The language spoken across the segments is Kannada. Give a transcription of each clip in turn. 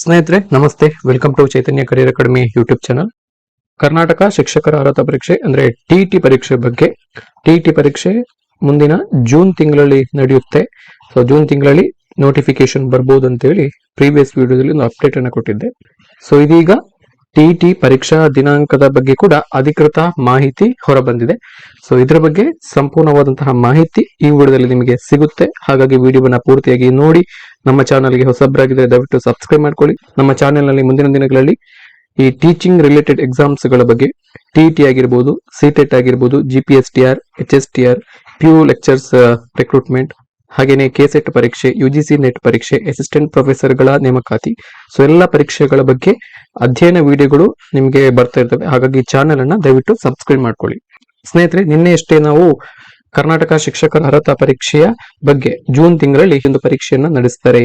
ಸ್ನೇಹಿತರೆ, ನಮಸ್ತೆ. Welcome to Chaitanya career academy YouTube channel Karnataka ಶಿಕ್ಷಕರ ಅರ್ಹತಾ ಪರೀಕ್ಷೆ ಅಂದ್ರೆ ಟಿ ಪರೀಕ್ಷೆ ಬಗ್ಗೆ. ಟಿ ಪರೀಕ್ಷೆ ಮುಂದಿನ ಜೂನ್ ತಿಂಗಳಲ್ಲಿ ನಡೆಯುತ್ತೆ. ಸೊ ಜೂನ್ ತಿಂಗಳಲ್ಲಿ ನೋಟಿಫಿಕೇಶನ್ ಬರ್ಬೋದು ಅಂತ ಹೇಳಿ ಪ್ರೀವಿಯಸ್ ವಿಡಿಯೋದಲ್ಲಿ ಒಂದು ಅಪ್ಡೇಟ್ ಅನ್ನು ಕೊಟ್ಟಿದ್ದೆ. ಸೊ ಇದೀಗ ಟಿ ಪರೀಕ್ಷಾ ದಿನಾಂಕದ ಬಗ್ಗೆ ಕೂಡ ಅಧಿಕೃತ ಮಾಹಿತಿ ಹೊರಬಂದಿದೆ. ಸೊ ಇದರ ಬಗ್ಗೆ ಸಂಪೂರ್ಣವಾದಂತಹ ಮಾಹಿತಿ ಈ ವಿಡಿಯೋದಲ್ಲಿ ನಿಮಗೆ ಸಿಗುತ್ತೆ. ಹಾಗಾಗಿ ವಿಡಿಯೋವನ್ನ ಪೂರ್ತಿಯಾಗಿ ನೋಡಿ, ನಮ್ಮ ಚಾನಲ್ಗೆ ಹೊಸಬ್ರಾಗಿದ್ರೆ ದಯವಿಟ್ಟು ಸಬ್ಸ್ಕ್ರೈಬ್ ಮಾಡ್ಕೊಳ್ಳಿ. ನಮ್ಮ ಚಾನೆಲ್ನಲ್ಲಿ ಮುಂದಿನ ದಿನಗಳಲ್ಲಿ ಈ ಟೀಚಿಂಗ್ ರಿಲೇಟೆಡ್ ಎಕ್ಸಾಮ್ಸ್ಗಳ ಬಗ್ಗೆ ಟಿಇಟಿ ಆಗಿರ್ಬೋದು ಸಿಟೆಟ್ ಆಗಿರ್ಬೋದು G P S T R H S T R PU lecturers recruitment ಹಾಗೇನೆ ಕೆಸೆಟ್ ಪರೀಕ್ಷೆ ಯು ಜಿ ಸಿ ನೆಟ್ ಪರೀಕ್ಷೆ, ಅಸಿಸ್ಟೆಂಟ್ ಪ್ರೊಫೆಸರ್ಗಳ ನೇಮಕಾತಿ. ಸೊ ಎಲ್ಲ ಪರೀಕ್ಷೆಗಳ ಬಗ್ಗೆ ಅಧ್ಯಯನ ವಿಡಿಯೋಗಳು ನಿಮಗೆ ಬರ್ತಾ ಇರ್ತವೆ. ಹಾಗಾಗಿ ಚಾನೆಲ್ ಅನ್ನ ದಯವಿಟ್ಟು ಸಬ್ಸ್ಕ್ರೈಬ್ ಮಾಡ್ಕೊಳ್ಳಿ. ಸ್ನೇಹಿತರೆ ನಿನ್ನೆ ಅಷ್ಟೇ ನಾವು ಕರ್ನಾಟಕ ಶಿಕ್ಷಕರ ಅರ್ಹತಾ ಪರೀಕ್ಷೆಯ ಬಗ್ಗೆ ಜೂನ್ ತಿಂಗಳಲ್ಲಿ ಒಂದು ಪರೀಕ್ಷೆಯನ್ನ ನಡೆಸ್ತಾರೆ.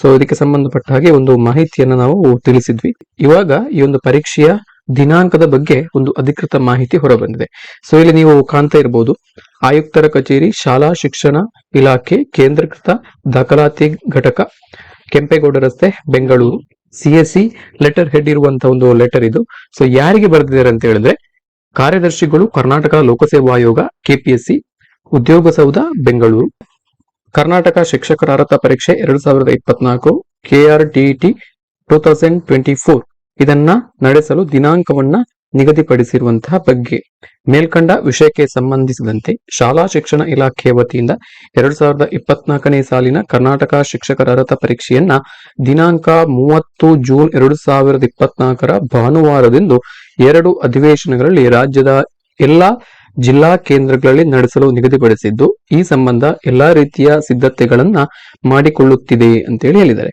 ಸೊ ಇದಕ್ಕೆ ಸಂಬಂಧಪಟ್ಟ ಹಾಗೆ ಒಂದು ಮಾಹಿತಿಯನ್ನ ನಾವು ತಿಳಿಸಿದ್ವಿ. ಇವಾಗ ಈ ಒಂದು ಪರೀಕ್ಷೆಯ ದಿನಾಂಕದ ಬಗ್ಗೆ ಒಂದು ಅಧಿಕೃತ ಮಾಹಿತಿ ಹೊರಬಂದಿದೆ. ಸೊ ಇಲ್ಲಿ ನೀವು ಕಾಣ್ತಾ ಇರಬಹುದು ಆಯುಕ್ತರ ಕಚೇರಿ, ಶಾಲಾ ಶಿಕ್ಷಣ ಇಲಾಖೆ, ಕೇಂದ್ರೀಕೃತ ದಾಖಲಾತಿ ಘಟಕ, ಕೆಂಪೇಗೌಡ ರಸ್ತೆ, ಬೆಂಗಳೂರು. ಸಿಎಸ್ಸಿ ಲೆಟರ್ ಹೆಡ್ ಇರುವಂತಹ ಒಂದು ಲೆಟರ್ ಇದು. ಸೊ ಯಾರಿಗೆ ಬರೆದಿದ್ದಾರೆ ಅಂತ ಹೇಳಿದ್ರೆ, ಕಾರ್ಯದರ್ಶಿಗಳು ಕರ್ನಾಟಕ ಲೋಕಸೇವಾ ಆಯೋಗ, ಕೆಪಿಎಸ್ಸಿ, ಉದ್ಯೋಗ ಸೌಧ, ಬೆಂಗಳೂರು. ಕರ್ನಾಟಕ ಶಿಕ್ಷಕರ ಅರ್ಹತಾ ಪರೀಕ್ಷೆ ಎರಡು ಸಾವಿರದ ಇಪ್ಪತ್ನಾಲ್ಕು KR TET two thousand twenty four. ಇದನ್ನ ನಡೆಸಲು ದಿನಾಂಕವನ್ನ ನಿಗದಿಪಡಿಸಿರುವಂತಹ ಬಗ್ಗೆ. ಮೇಲ್ಕಂಡ ವಿಷಯಕ್ಕೆ ಸಂಬಂಧಿಸಿದಂತೆ ಶಾಲಾ ಶಿಕ್ಷಣ ಇಲಾಖೆಯ ವತಿಯಿಂದ ಎರಡ್ ಸಾವಿರದ ಇಪ್ಪತ್ನಾಲ್ಕನೇ ಸಾಲಿನ ಕರ್ನಾಟಕ ಶಿಕ್ಷಕರ ಅರ್ಹತಾ ಪರೀಕ್ಷೆಯನ್ನ ದಿನಾಂಕ ಮೂವತ್ತು ಜೂನ್ ಎರಡು ಸಾವಿರದ ಇಪ್ಪತ್ನಾಲ್ಕರ ಭಾನುವಾರದಂದು ಎರಡು ಅಧಿವೇಶನಗಳಲ್ಲಿ ರಾಜ್ಯದ ಎಲ್ಲಾ ಜಿಲ್ಲಾ ಕೇಂದ್ರಗಳಲ್ಲಿ ನಡೆಸಲು ನಿಗದಿಪಡಿಸಿದ್ದು, ಈ ಸಂಬಂಧ ಎಲ್ಲಾ ರೀತಿಯ ಸಿದ್ಧತೆಗಳನ್ನ ಮಾಡಿಕೊಳ್ಳುತ್ತಿದೆ ಅಂತೇಳಿ ಹೇಳಿದ್ದಾರೆ.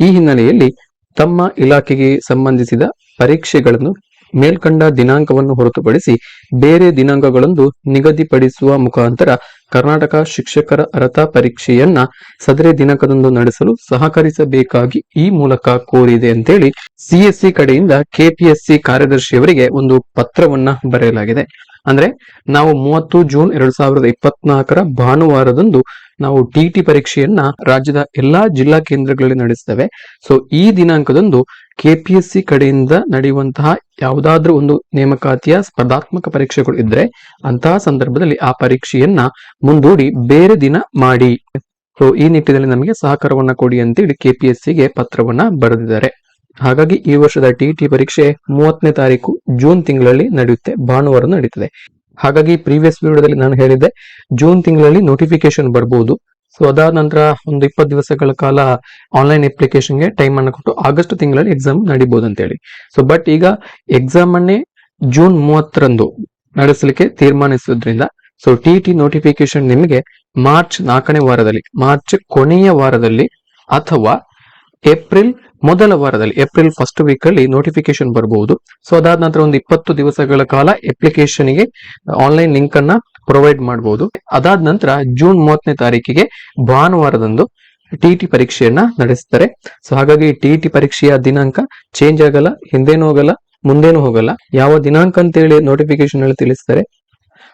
ಈ ಹಿನ್ನೆಲೆಯಲ್ಲಿ ತಮ್ಮ ಇಲಾಖೆಗೆ ಸಂಬಂಧಿಸಿದ ಪರೀಕ್ಷೆಗಳನ್ನು ಮೇಲ್ಕಂಡ ದಿನಾಂಕವನ್ನು ಹೊರತುಪಡಿಸಿ ಬೇರೆ ದಿನಾಂಕಗಳಂದು ನಿಗದಿಪಡಿಸುವ ಮುಖಾಂತರ ಕರ್ನಾಟಕ ಶಿಕ್ಷಕರ ಅರ್ಹತಾ ಪರೀಕ್ಷೆಯನ್ನ ಸದರಿ ದಿನಾಂಕದಂದು ನಡೆಸಲು ಸಹಕರಿಸಬೇಕಾಗಿ ಈ ಮೂಲಕ ಕೋರಿದೆ ಅಂತೇಳಿ ಸಿಎಸ್ಸಿ ಕಡೆಯಿಂದ ಕೆಪಿಎಸ್ಸಿ ಕಾರ್ಯದರ್ಶಿಯವರಿಗೆ ಒಂದು ಪತ್ರವನ್ನ ಬರೆಯಲಾಗಿದೆ. ಅಂದ್ರೆ ನಾವು ಮೂವತ್ತು ಜೂನ್ ಎರಡ್ ಸಾವಿರದ ಇಪ್ಪತ್ನಾಲ್ಕರ ಭಾನುವಾರದಂದು ನಾವು ಟಿಟಿ ಪರೀಕ್ಷೆಯನ್ನ ರಾಜ್ಯದ ಎಲ್ಲಾ ಜಿಲ್ಲಾ ಕೇಂದ್ರಗಳಲ್ಲಿ ನಡೆಸ್ತೇವೆ. ಸೊ ಈ ದಿನಾಂಕದಂದು ಕೆಪಿಎಸ್ಸಿ ಕಡೆಯಿಂದ ನಡೆಯುವಂತಹ ಯಾವುದಾದ್ರೂ ಒಂದು ನೇಮಕಾತಿಯ ಸ್ಪರ್ಧಾತ್ಮಕ ಪರೀಕ್ಷೆಗಳು ಇದ್ರೆ ಅಂತಹ ಸಂದರ್ಭದಲ್ಲಿ ಆ ಪರೀಕ್ಷೆಯನ್ನ ಮುಂದೂಡಿ ಬೇರೆ ದಿನ ಮಾಡಿ. ಸೊ ಈ ನಿಟ್ಟಿನಲ್ಲಿ ನಮಗೆ ಸಹಕಾರವನ್ನ ಕೊಡಿ ಅಂತೇಳಿ ಕೆಪಿಎಸ್ಸಿಗೆ ಪತ್ರವನ್ನ ಬರೆದಿದ್ದಾರೆ. ಹಾಗಾಗಿ ಈ ವರ್ಷದ ಟಿಟಿ ಪರೀಕ್ಷೆ ಮೂವತ್ತನೇ ತಾರೀಕು ಜೂನ್ ತಿಂಗಳಲ್ಲಿ ನಡೆಯುತ್ತೆ, ಭಾನುವಾರ ನಡೀತದೆ. ಹಾಗಾಗಿ ಪ್ರೀವಿಯಸ್ ವಿಡಿಯೋದಲ್ಲಿ ನಾನು ಹೇಳಿದ್ದೆ, ಜೂನ್ ತಿಂಗಳಲ್ಲಿ ನೋಟಿಫಿಕೇಶನ್ ಬರಬಹುದು ಸೊ ಅದಾದ ನಂತರ ಒಂದು ಇಪ್ಪತ್ತು ದಿವಸಗಳ ಕಾಲ ಆನ್ಲೈನ್ ಅಪ್ಲಿಕೇಶನ್ಗೆ ಟೈಮ್ ಅನ್ನು ಕೊಟ್ಟು ಆಗಸ್ಟ್ ತಿಂಗಳಲ್ಲಿ ಎಕ್ಸಾಮ್ ನಡಿಬಹುದು ಅಂತ ಹೇಳಿ ಸೊ ಬಟ್ ಈಗ ಎಕ್ಸಾಮ್ ಅನ್ನೇ ಜೂನ್ ಮೂವತ್ತರಂದು ನಡೆಸಲಿಕ್ಕೆ ತೀರ್ಮಾನಿಸುವುದರಿಂದ ಸೊ ಟಿ ಟಿ ನೋಟಿಫಿಕೇಶನ್ ನಿಮಗೆ ಮಾರ್ಚ್ ನಾಲ್ಕನೇ ವಾರದಲ್ಲಿ, ಮಾರ್ಚ್ ಕೊನೆಯ ವಾರದಲ್ಲಿ ಅಥವಾ ಏಪ್ರಿಲ್, ಮೊದಲ ವಾರದಲ್ಲಿ, ಏಪ್ರಿಲ್ ಫಸ್ಟ್ ವೀಕ್ ಅಲ್ಲಿ ನೋಟಿಫಿಕೇಶನ್ ಬರಬಹುದು ಸೊ ಅದಾದ ನಂತರ ಒಂದು ಇಪ್ಪತ್ತು ದಿವಸಗಳ ಕಾಲ ಅಪ್ಲಿಕೇಶನ್ಗೆ ಆನ್ಲೈನ್ ಲಿಂಕ್ ಅನ್ನ ಪ್ರೊವೈಡ್ ಮಾಡಬಹುದು ಅದಾದ ನಂತರ ಜೂನ್ ಮೂವತ್ತನೇ ತಾರೀಕಿಗೆ ಭಾನುವಾರದಂದು ಟಿಟಿ ಪರೀಕ್ಷೆಯನ್ನ ನಡೆಸ್ತಾರೆ. ಸೊ ಹಾಗಾಗಿ ಟಿಟಿ ಪರೀಕ್ಷೆಯ ದಿನಾಂಕ ಚೇಂಜ್ ಆಗಲ್ಲ, ಹಿಂದೇನು ಹೋಗಲ್ಲ, ಮುಂದೇನು ಹೋಗಲ್ಲ. ಯಾವ ದಿನಾಂಕ ಅಂತ ಹೇಳಿ ನೋಟಿಫಿಕೇಶನ್ ಅಲ್ಲಿ ತಿಳಿಸ್ತಾರೆ,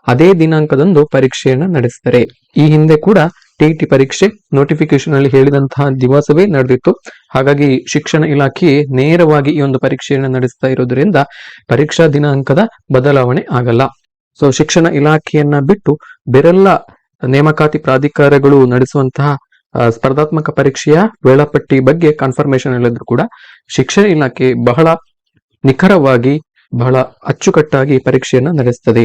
ಅದೇ ದಿನಾಂಕದಂದು ಪರೀಕ್ಷೆಯನ್ನ ನಡೆಸ್ತಾರೆ. ಈ ಹಿಂದೆ ಕೂಡ ಟಿಟಿ ಪರೀಕ್ಷೆ ನೋಟಿಫಿಕೇಶನ್ ಅಲ್ಲಿ ಹೇಳಿದಂತಹ ದಿವಸವೇ ನಡೆದಿತ್ತು. ಹಾಗಾಗಿ ಶಿಕ್ಷಣ ಇಲಾಖೆ ನೇರವಾಗಿ ಈ ಒಂದು ಪರೀಕ್ಷೆಯನ್ನು ನಡೆಸ್ತಾ ಇರೋದ್ರಿಂದ ಪರೀಕ್ಷಾ ದಿನಾಂಕದ ಬದಲಾವಣೆ ಆಗಲ್ಲ. ಸೊ ಶಿಕ್ಷಣ ಇಲಾಖೆಯನ್ನ ಬಿಟ್ಟು ಬೇರೆಲ್ಲ ನೇಮಕಾತಿ ಪ್ರಾಧಿಕಾರಗಳು ನಡೆಸುವಂತಹ ಸ್ಪರ್ಧಾತ್ಮಕ ಪರೀಕ್ಷೆಯ ವೇಳಾಪಟ್ಟಿ ಬಗ್ಗೆ ಕನ್ಫರ್ಮೇಶನ್ ಹೇಳಿದ್ರು ಕೂಡ ಶಿಕ್ಷಣ ಇಲಾಖೆ ಬಹಳ ನಿಖರವಾಗಿ ಬಹಳ ಅಚ್ಚುಕಟ್ಟಾಗಿ ಪರೀಕ್ಷೆಯನ್ನ ನಡೆಸ್ತದೆ.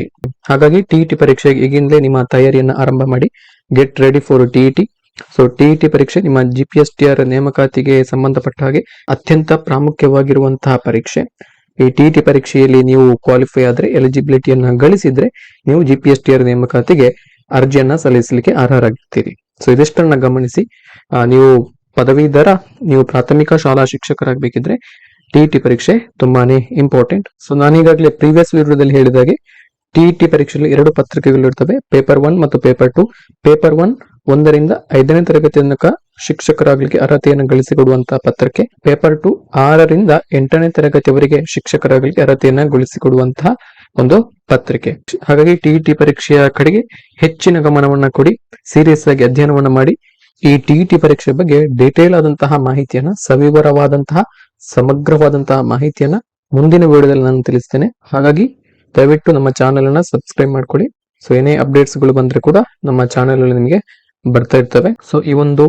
ಹಾಗಾಗಿ ಟಿಇಟಿ ಪರೀಕ್ಷೆಗೆ ಈಗಿಂದಲೇ ನಿಮ್ಮ ತಯಾರಿಯನ್ನ ಆರಂಭ ಮಾಡಿ. Get ready for TET so TET ಪರೀಕ್ಷೆ ನಿಮ್ಮ G P S T R ನೇಮಕಾತಿಗೆ ಸಂಬಂಧಪಟ್ಟ ಹಾಗೆ ಅತ್ಯಂತ ಪ್ರಾಮುಖ್ಯವಾಗಿರುವಂತಹ ಪರೀಕ್ಷೆ. ಈ ಟಿಇಟಿ ಪರೀಕ್ಷೆಯಲ್ಲಿ ನೀವು ಕ್ವಾಲಿಫೈ ಆದರೆ ಎಲಿಜಿಬಿಲಿಟಿಯನ್ನ ಗಳಿಸಿದ್ರೆ, ನೀವು G P S T R ನೇಮಕಾತಿಗೆ ಅರ್ಜಿಯನ್ನ ಸಲ್ಲಿಸಲಿಕ್ಕೆ ಅರ್ಹರಾಗಿರ್ತೀರಿ. ಸೊ ಇದಿಷ್ಟನ್ನ ಗಮನಿಸಿ ನೀವು ಪದವೀಧರ, ನೀವು ಪ್ರಾಥಮಿಕ ಶಾಲಾ ಶಿಕ್ಷಕರಾಗಬೇಕಿದ್ರೆ ಟಿಇಟಿ ಪರೀಕ್ಷೆ ತುಂಬಾನೇ ಇಂಪಾರ್ಟೆಂಟ್ ಸೊ ನಾನೀಗಾಗಲೇ ಪ್ರೀವಿಯಸ್ ವಿಡಿಯೋದಲ್ಲಿ ಹೇಳಿದಾಗೆ ಟಿಇಟಿ ಪರೀಕ್ಷೆಯಲ್ಲಿ ಎರಡು ಪತ್ರಿಕೆಗಳು ಇರ್ತವೆ ಪೇಪರ್ ಒನ್ ಮತ್ತು ಪೇಪರ್ ಟು ಪೇಪರ್ ಒನ್ ಒಂದರಿಂದ ಐದನೇ ತರಗತಿ ತನಕ ಶಿಕ್ಷಕರಾಗಲಿಕ್ಕೆ ಅರ್ಹತೆಯನ್ನು ಗಳಿಸಿಕೊಡುವಂತಹ ಪತ್ರಿಕೆ. ಪೇಪರ್ ಟು ಆರರಿಂದ ಎಂಟನೇ ತರಗತಿಯವರೆಗೆ ಶಿಕ್ಷಕರಾಗಲಿಕ್ಕೆ ಅರ್ಹತೆಯನ್ನು ಗಳಿಸಿಕೊಡುವಂತಹ ಒಂದು ಪತ್ರಿಕೆ. ಹಾಗಾಗಿ ಟಿಇಟಿ ಪರೀಕ್ಷೆಯ ಕಡೆಗೆ ಹೆಚ್ಚಿನ ಗಮನವನ್ನ ಕೊಡಿ. ಸೀರಿಯಸ್ ಆಗಿ ಅಧ್ಯಯನವನ್ನು ಮಾಡಿ. ಈ ಟಿಇಟಿ ಪರೀಕ್ಷೆ ಬಗ್ಗೆ ಡೀಟೇಲ್ ಆದಂತಹ ಮಾಹಿತಿಯನ್ನ, ಸವಿವರವಾದಂತಹ, ಸಮಗ್ರವಾದಂತಹ ಮಾಹಿತಿಯನ್ನ ಮುಂದಿನ ವಿಡಿಯೋದಲ್ಲಿ ನಾನು ತಿಳಿಸ್ತೇನೆ. ಹಾಗಾಗಿ ದಯವಿಟ್ಟು ನಮ್ಮ ಚಾನೆಲ್ ಅನ್ನ ಸಬ್ಸ್ಕ್ರೈಬ್ ಮಾಡ್ಕೊಳ್ಳಿ. ಸೊ ಏನೇ ಅಪ್ಡೇಟ್ಸ್ಗಳು ಬಂದ್ರೆ ಕೂಡ ನಮ್ಮ ಚಾನೆಲ್ ಅಲ್ಲಿ ನಿಮಗೆ ಬರ್ತಾ ಇರ್ತವೆ. ಸೊ ಈ ಒಂದು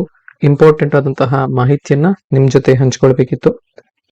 ಇಂಪಾರ್ಟೆಂಟ್ ಆದಂತಹ ಮಾಹಿತಿಯನ್ನ ನಿಮ್ ಜೊತೆ ಹಂಚ್ಕೊಳ್ಬೇಕಿತ್ತು.